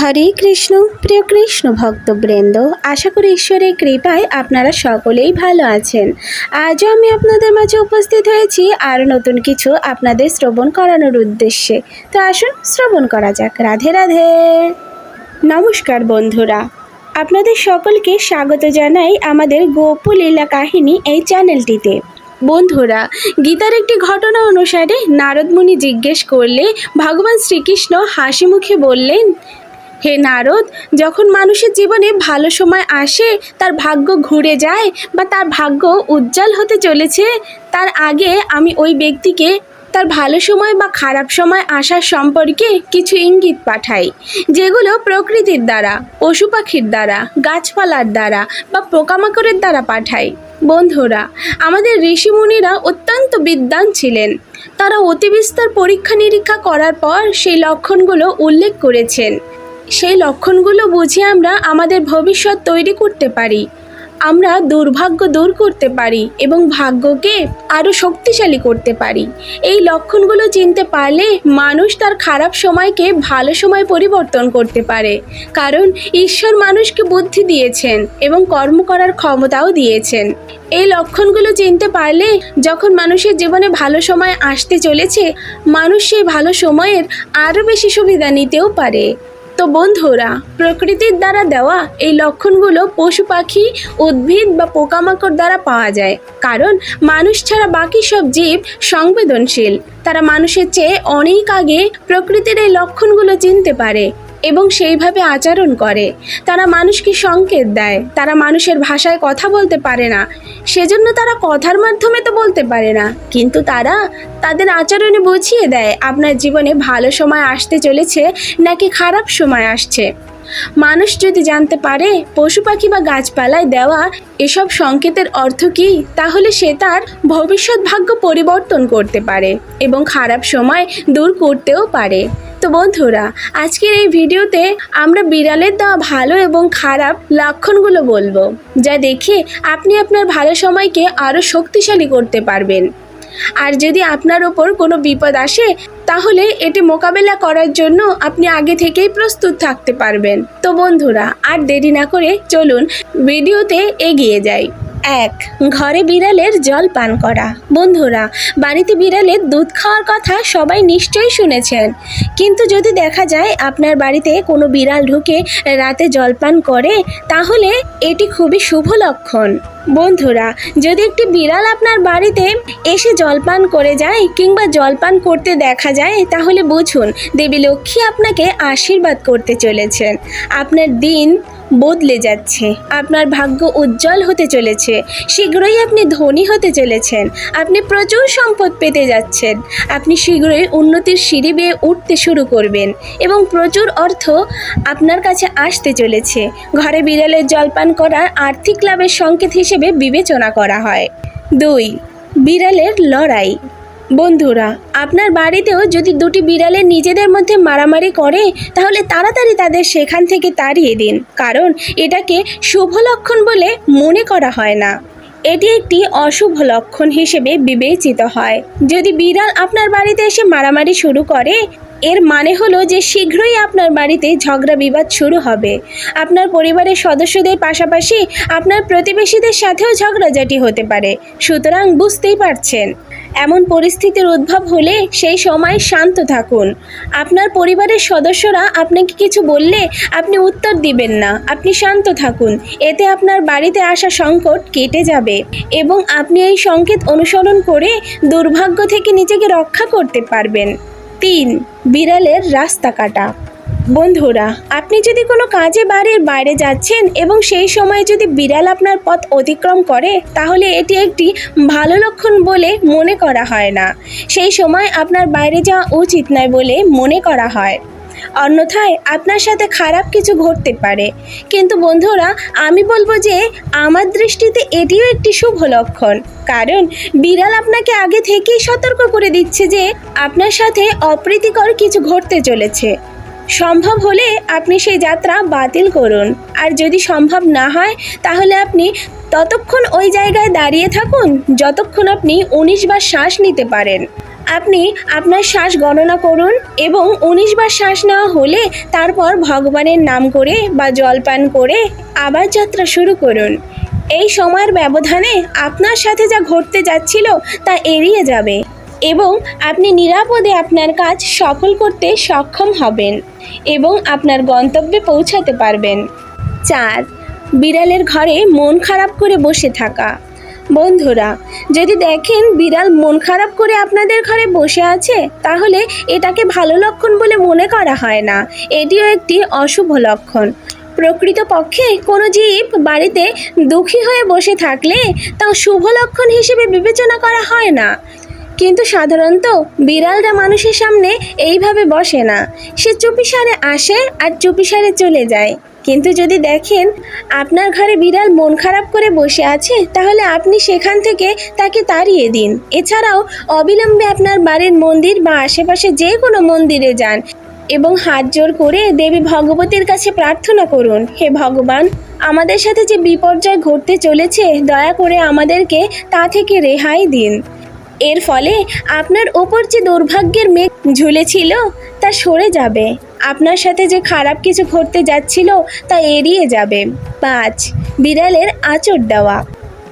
হরে কৃষ্ণ, প্রিয় কৃষ্ণ ভক্তবৃন্দ, আশা করি ঈশ্বরের কৃপায় আপনারা সকলেই ভালো আছেন। আজও আমি আপনাদের মাঝে উপস্থিত হয়েছি আর নতুন কিছু আপনাদের শ্রবণ করানোর উদ্দেশ্যে। তো আসুন শ্রবণ করা যাক। রাধে রাধে। নমস্কার বন্ধুরা। আপনাদের সকলকে স্বাগত জানাই আমাদের গোপুল লীলা কাহিনী এই চ্যানেলটিতে। বন্ধুরা, গীতার একটি ঘটনা অনুসারে নারদমুনি জিজ্ঞেস করলে, ভগবান শ্রীকৃষ্ণ হাসি মুখে বললেন হে নারদ, যখন মানুষের জীবনে ভালো সময় আসে, তার ভাগ্য ঘুরে যায় বা তার ভাগ্য উজ্জ্বল হতে চলেছে, তার আগে আমি ওই ব্যক্তিকে তার ভালো সময় বা খারাপ সময় আসার সম্পর্কে কিছু ইঙ্গিত পাঠাই, যেগুলো প্রকৃতির দ্বারা, পশু পাখির দ্বারা, গাছপালার দ্বারা বা পোকামাকড়ের দ্বারা পাঠাই। বন্ধুরা, আমাদের ঋষিমুনিরা অত্যন্ত বিদ্বান ছিলেন। তারা অতি বিস্তর পরীক্ষা নিরীক্ষা করার পর সেই লক্ষণগুলো উল্লেখ করেছেন। সেই লক্ষণগুলো বুঝে আমরা আমাদের ভবিষ্যৎ তৈরি করতে পারি। আমরা দুর্ভাগ্য দূর করতে পারি এবং ভাগ্যকে আরও শক্তিশালী করতে পারি। এই লক্ষণগুলো চিনতে পারলে মানুষ তার খারাপ সময়কে ভালো সময় পরিবর্তন করতে পারে। কারণ ঈশ্বর মানুষকে বুদ্ধি দিয়েছেন এবং কর্ম করার ক্ষমতাও দিয়েছেন। এই লক্ষণগুলো চিনতে পারলে যখন মানুষের জীবনে ভালো সময় আসতে চলেছে, মানুষ সেই ভালো সময়ের আরও বেশি সুবিধা নিতেও পারে। তো বন্ধুরা প্রকৃতির দ্বারা দেওয়া এই লক্ষণগুলো পশু পাখি, উদ্ভিদ বা পোকামাকড় দ্বারা পাওয়া যায়। কারণ মানুষ ছাড়া বাকি সব জীব সংবেদনশীল। তারা মানুষের চেয়ে অনেক আগে প্রকৃতির এই লক্ষণগুলো চিনতে পারে। এবং সেইভাবে আচরণ করে। তারা মানুষকে সংকেত দেয়। তারা মানুষের ভাষায় কথা বলতে পারে না। সেজন্য তারা কথার মাধ্যমে তো বলতে পারে না। কিন্তু তারা তাদের আচরণে বুঝিয়ে দেয়, আপনার জীবনে ভালো সময় আসতে চলেছে নাকি খারাপ সময় আসছে। মানুষ যদি জানতে পারে পশু পাখি বা গাছপালায় দেওয়া এসব সংকেতের অর্থ কী, তাহলে সে তার ভবিষ্যৎ ভাগ্য পরিবর্তন করতে পারে এবং খারাপ সময় দূর করতেও পারে। তো বন্ধুরা, আজকের এই ভিডিওতে আমরা বিড়ালের দেওয়া ভালো এবং খারাপ লক্ষণগুলো বলব, যা দেখে আপনি আপনার ভালো সময়কে আরও শক্তিশালী করতে পারবেন। আর যদি আপনার ওপর কোনো বিপদ আসে, তাহলে এটি মোকাবেলা করার জন্য আপনি আগে থেকেই প্রস্তুত থাকতে পারবেন। তো বন্ধুরা, আর দেরি না করে চলুন ভিডিওতে এগিয়ে যাই। এক, ঘরে বিড়ালের জল পান করা। বন্ধুরা, বাড়িতে বিড়ালের দুধ খাওয়ার কথা সবাই নিশ্চয়ই শুনেছেন। কিন্তু যদি দেখা যায় আপনার বাড়িতে কোনো বিড়াল ঢুকে রাতে জল পান করে, তাহলে এটি খুবই শুভ লক্ষণ। বন্ধুরা, যদি একটি বিড়াল আপনার বাড়িতে এসে জলপান করে যায় কিংবা জলপান করতে দেখা যায়, তাহলে বুঝুন দেবী লক্ষ্মী আপনাকে আশীর্বাদ করতে চলেছেন। আপনার দিন বদলে যাচ্ছে। আপনার ভাগ্য উজ্জ্বল হতে চলেছে। শীঘ্রই আপনি ধনী হতে চলেছেন। আপনি প্রচুর সম্পদ পেতে যাচ্ছেন। আপনি শীঘ্রই উন্নতির সিঁড়ি বেয়ে উঠতে শুরু করবেন এবং প্রচুর অর্থ আপনার কাছে আসতে চলেছে। ঘরে বিড়ালের জলপান করা আর্থিক লাভের সংকেত হিসেবে বিবেচনা করা হয়। দুই, বিড়ালের লড়াই। বন্ধুরা, আপনার বাড়িতেও যদি দুটি বিড়ালের নিজেদের মধ্যে মারামারি করে, তাহলে তাড়াতাড়ি তাদের সেখান থেকে তাড়িয়ে দিন, কারণ এটাকে শুভ লক্ষণ বলে মনে করা হয় না। এটি একটি অশুভ লক্ষণ হিসেবে বিবেচিত হয়। যদি বিড়াল আপনার বাড়িতে এসে মারামারি শুরু করে, এর মানে হলো যে শীঘ্রই আপনার বাড়িতে ঝগড়া বিবাদ শুরু হবে। আপনার পরিবারের সদস্যদের পাশাপাশি আপনার প্রতিবেশীদের সাথেও ঝগড়াঝাটি হতে পারে। সুতরাং বুঝতেই পারছেন। এমন পরিস্থিতির উদ্ভব হলে সেই সময় শান্ত থাকুন। আপনার পরিবারের সদস্যরা আপনাকে কিছু বললে আপনি উত্তর দিবেন না। আপনি শান্ত থাকুন। এতে আপনার বাড়িতে আসা সংকট কেটে যাবে এবং আপনি এই সংকেত অনুসরণ করে দুর্ভাগ্য থেকে নিজেকে রক্ষা করতে পারবেন। তিন, বিড়ালের রাস্তা কাটা। বন্ধুরা, আপনি যদি কোনো কাজে বাড়ির বাইরে যাচ্ছেন এবং সেই সময়ে যদি বিড়াল আপনার পথ অতিক্রম করে, তাহলে এটি একটি ভালো লক্ষণ বলে মনে করা হয় না। সেই সময় আপনার বাইরে যাওয়া উচিত নয় বলে মনে করা হয়। অন্যথায় আপনার সাথে খারাপ কিছু ঘটতে পারে। কিন্তু বন্ধুরা, আমি বলব যে আমার দৃষ্টিতে এটিও একটি শুভ লক্ষণ। কারণ বিড়াল আপনাকে আগে থেকেই সতর্ক করে দিচ্ছে যে আপনার সাথে অপ্রীতিকর কিছু ঘটতে চলেছে। সম্ভব হলে আপনি সেই যাত্রা বাতিল করুন। আর যদি সম্ভব না হয়, তাহলে আপনি ততক্ষণ ওই জায়গায় দাঁড়িয়ে থাকুন, যতক্ষণ আপনি উনিশ বার শ্বাস নিতে পারেন। আপনি আপনার শ্বাস গণনা করুন এবং উনিশ বার শ্বাস নেওয়া হলে তারপর ভগবানের নাম করে বা জলপান করে আবার যাত্রা শুরু করুন। এই সময়ের ব্যবধানে আপনার সাথে যা ঘটতে যাচ্ছিল তা এড়িয়ে যাবে। এবং আপনি নিরাপদে আপনার কাজ সফল করতে সক্ষম হবেন এবং আপনার গন্তব্যে পৌঁছাতে পারবেন। চার, বিড়ালের ঘরে মন খারাপ করে বসে থাকা। বন্ধুরা, যদি দেখেন বিড়াল মন খারাপ করে আপনাদের ঘরে বসে আছে, তাহলে এটাকে ভালো লক্ষণ বলে মনে করা হয় না। এটিও একটি অশুভ লক্ষণ। প্রকৃতপক্ষে কোনো জীব বাড়িতে দুঃখী হয়ে বসে থাকলে তা শুভ লক্ষণ হিসেবে বিবেচনা করা হয় না। কিন্তু সাধারণত বিড়ালরা মানুষের সামনে এইভাবে বসে না। সে চুপিসারে আসে আর চুপিসারে চলে যায়। কিন্তু যদি দেখেন আপনার ঘরে বিড়াল মন খারাপ করে বসে আছে, তাহলে আপনি সেখান থেকে তাকে তাড়িয়ে দিন। এছাড়াও অবিলম্বে আপনার বাড়ির মন্দির বা আশেপাশে যে কোনো মন্দিরে যান এবং হাত জোর করে দেবী ভগবতীর কাছে প্রার্থনা করুন, হে ভগবান, আমাদের সাথে যে বিপর্যয় ঘটতে চলেছে, দয়া করে আমাদেরকে তা থেকে রেহাই দিন। এর ফলে আপনার ওপর যে দুর্ভাগ্যের মেঘ ঝুলেছিল তা সরে যাবে। আপনার সাথে যে খারাপ কিছু ঘটতে যাচ্ছিল তা এড়িয়ে যাবে। পাঁচ, বিড়ালের আচর দেওয়া।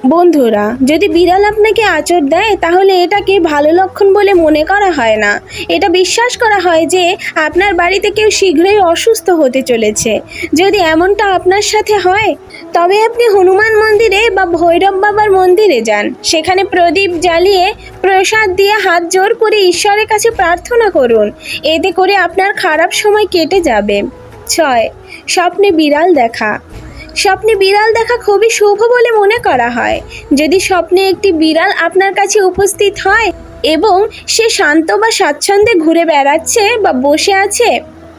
বন্ধুরা, যদি বিড়াল আপনাকে আচর দেয়, তাহলে এটাকে ভালো লক্ষণ বলে মনে করা হয় না। এটা বিশ্বাস করা হয় যে, আপনার বাড়িতে কেউ শীঘ্রই অসুস্থ হতে চলেছে। যদি এমনটা আপনার সাথে হয়, তবে আপনি হনুমান মন্দিরে বা ভৈরব বাবার মন্দিরে যান। সেখানে প্রদীপ জ্বালিয়ে প্রসাদ দিয়ে হাত জোর করে ঈশ্বরের কাছে প্রার্থনা করুন। এতে করে আপনার খারাপ সময় কেটে যাবে। ছয়, স্বপ্নে বিড়াল দেখা। স্বপ্নে বিড়াল দেখা খুবই শুভ বলে মনে করা হয়। যদি স্বপ্নে একটি বিড়াল আপনার কাছে উপস্থিত হয় এবং সে শান্ত বা স্বাচ্ছন্দ্যে ঘুরে বেড়াচ্ছে বা বসে আছে,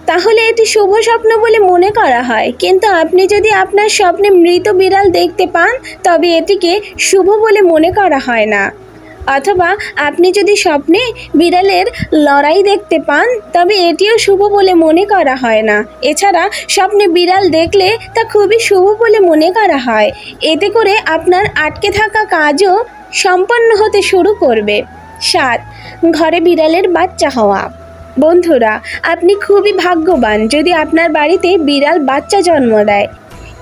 তাহলে এটি শুভ স্বপ্ন বলে মনে করা হয়। কিন্তু আপনি যদি আপনার স্বপ্নে মৃত বিড়াল দেখতে পান, তবে এটিকে শুভ বলে মনে করা হয় না। অথবা আপনি যদি স্বপ্নে বিড়ালের লড়াই দেখতে পান, তবে এটিও শুভ বলে মনে করা হয় না। এছাড়া স্বপ্নে বিড়াল দেখলে তা খুবই শুভ বলে মনে করা হয়। এতে করে আপনার আটকে থাকা কাজও সম্পন্ন হতে শুরু করবে। সাত, ঘরে বিড়ালের বাচ্চা হওয়া। বন্ধুরা, আপনি খুবই ভাগ্যবান যদি আপনার বাড়িতে বিড়াল বাচ্চা জন্ম দেয়।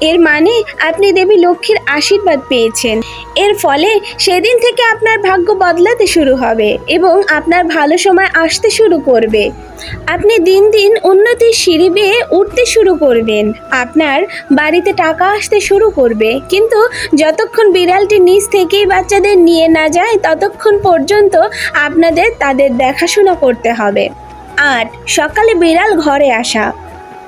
এর মানে আপনি দেবী লক্ষ্মীর আশীর্বাদ পেয়েছেন। এর ফলে সেদিন থেকে আপনার ভাগ্য বদলাতে শুরু হবে এবং আপনার ভালো সময় আসতে শুরু করবে। আপনি দিন দিন উন্নতির সিঁড়ি বেয়ে উঠতে শুরু করবেন। আপনার বাড়িতে টাকা আসতে শুরু করবে। কিন্তু যতক্ষণ বিড়ালটি নিচ থেকেই বাচ্চাদের নিয়ে না যায়, ততক্ষণ পর্যন্ত আপনাদের তাদের দেখাশোনা করতে হবে। আট, সকালে বিড়াল ঘরে আসা।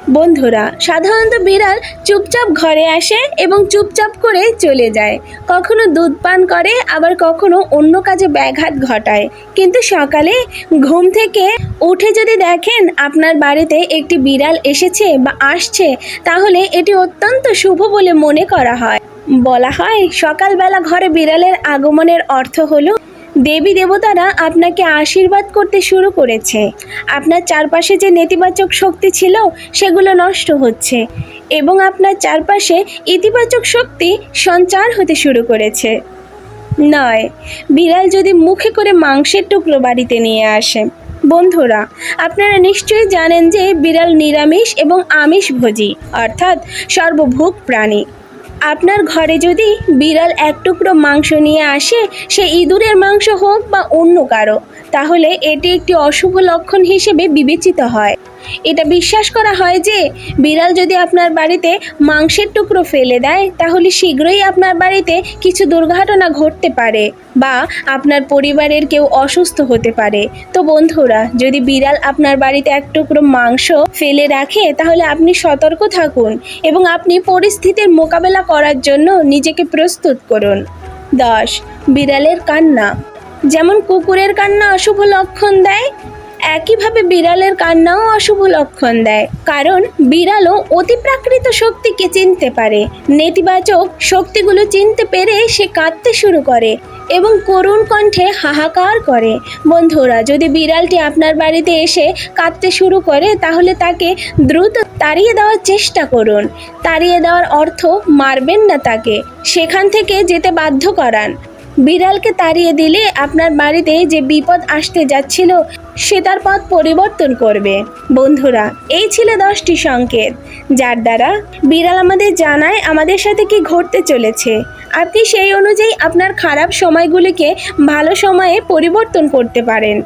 বন্ধুরা, সাধারণত বিড়াল চুপচাপ ঘরে আসে এবং চুপচাপ করে চলে যায়। কখনো দুধ পান করে, আবার কখনো অন্য কাজে ব্যাঘাত ঘটায়। কিন্তু সকালে ঘুম থেকে উঠে যদি দেখেন আপনার বাড়িতে একটি বিড়াল এসেছে বা আসছে, তাহলে এটি অত্যন্ত শুভ বলে মনে করা হয়। বলা হয়, সকালবেলা ঘরে বিড়ালের আগমনের অর্থ হলো দেবী দেবতারা আপনাকে আশীর্বাদ করতে শুরু করেছে। আপনার চারপাশে যে নেতিবাচক শক্তি ছিল, সেগুলো নষ্ট হচ্ছে এবং আপনার চারপাশে ইতিবাচক শক্তি সঞ্চার হতে শুরু করেছে। নয়, বিড়াল যদি মুখে করে মাংসের টুকরো বাড়িতে নিয়ে আসে। বন্ধুরা, আপনারা নিশ্চয়ই জানেন যে বিড়াল নিরামিষ এবং আমিষভোজী, অর্থাৎ সর্বভোগ প্রাণী। আপনার ঘরে যদি বিড়াল এক টুকরো মাংস নিয়ে আসে, সে ইঁদুরের মাংস হোক বা অন্য কারও, তাহলে এটি একটি অশুভ লক্ষণ হিসেবে বিবেচিত হয়। এটা বিশ্বাস করা হয় যে বিড়াল যদি আপনার বাড়িতে মাংসের টুকরো ফেলে দেয়, তাহলে শীঘ্রই আপনার বাড়িতে কিছু দুর্ঘটনা ঘটতে পারে বা আপনার পরিবারের কেউ অসুস্থ হতে পারে। তো বন্ধুরা, যদি বিড়াল আপনার বাড়িতে এক টুকরো মাংস ফেলে রাখে, তাহলে আপনি সতর্ক থাকুন এবং আপনি পরিস্থিতির মোকাবেলা করার জন্য নিজেকে প্রস্তুত করুন। দশ, বিড়ালের কান্না। যেমন কুকুরের কান্না অশুভ লক্ষণ দেয় একইভাবে বিড়ালের কান্নাও অশুভ লক্ষণ দেয়, কারণ বিড়ালও অতিপ্রাকৃত শক্তিকে চিনতে পারে। নেতিবাচক শক্তিগুলো চিনতে পেরে সে কাঁদতে শুরু করে এবং করুণ কণ্ঠে হাহাকার করে। বন্ধুরা, যদি বিড়ালটি আপনার বাড়িতে এসে কাঁদতে শুরু করে, তাহলে তাকে দ্রুত তাড়িয়ে দেওয়ার চেষ্টা করুন। তাড়িয়ে দেওয়ার অর্থ মারবেন না তাকে। সেখান থেকে যেতে বাধ্য করান। বিড়ালকে তাড়িয়ে দিলে আপনার বাড়িতে যে বিপদ আসতে যাচ্ছিল, সে তার পথ পরিবর্তন করবে। বন্ধুরা, এই ছিল দশটি সংকেত, যার দ্বারা বিড়াল আমাদের জানায় আমাদের সাথে কি ঘটতে চলেছে। আপনি সেই অনুযায়ী আপনার খারাপ সময়গুলিকে ভালো সময়ে পরিবর্তন করতে পারেন।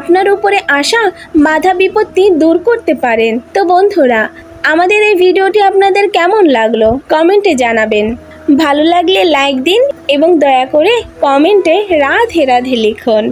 আপনার উপরে আসা বাধা বিপত্তি দূর করতে পারেন। তো বন্ধুরা, আমাদের এই ভিডিওটি আপনাদের কেমন লাগল, কমেন্টে জানাবেন। ভালো লাগলে লাইক দিন এবং দয়া করে কমেন্টে রাধে রাধে লিখুন।